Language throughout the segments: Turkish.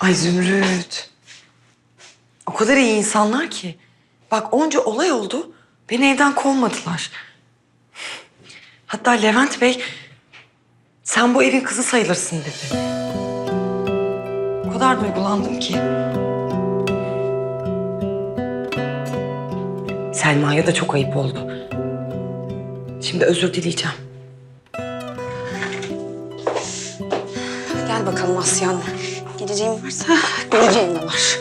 Ay Zümrüt. O kadar iyi insanlar ki. Bak onca olay oldu. Beni evden kovmadılar. Hatta Levent Bey sen bu evin kızı sayılırsın dedi. O kadar duygulandım ki. Selma'ya da çok ayıp oldu. Şimdi özür dileyeceğim. Gel bakalım Asyan. Geleceğim varsa göreceğim de var.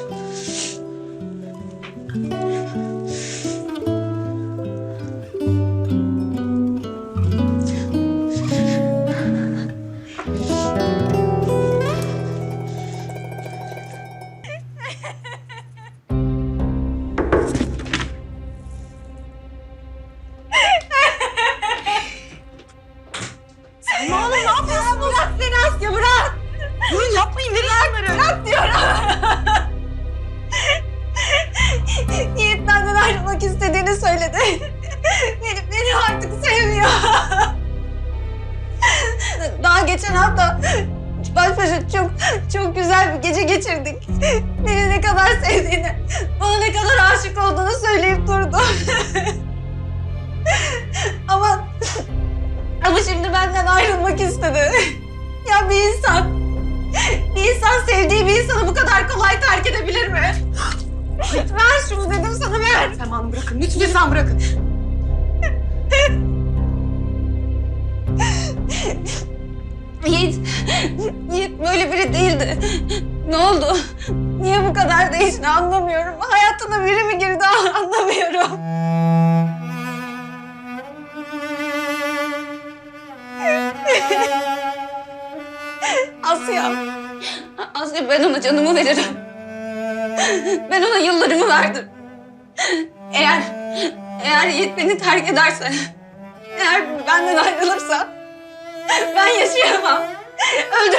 Söyledi. Beni, beni artık sevmiyor. Daha geçen hafta baş başa çok çok güzel bir gece geçirdik. Beni ne kadar sevdiğini, bana ne kadar aşık olduğunu söyleyip durdu. ama ama şimdi benden ayrılmak istedi. Ya bir insan, bir insan sevdiği bir insanı bu kadar kolay terk edebilir mi? Ver şunu dedim sana ver. Tamam bırakın lütfen bırakın. Yiğit, Yiğit böyle biri değildi. Ne oldu? Niye bu kadar değişti anlamıyorum. Hayatına biri mi girdi anlamıyorum. Asya. Asya ben ona canımı veririm. Ben ona yıllarımı verdim. Eğer, eğer Yiğit beni terk ederse, eğer benden ayrılırsa ben yaşayamam. Öldürürüm.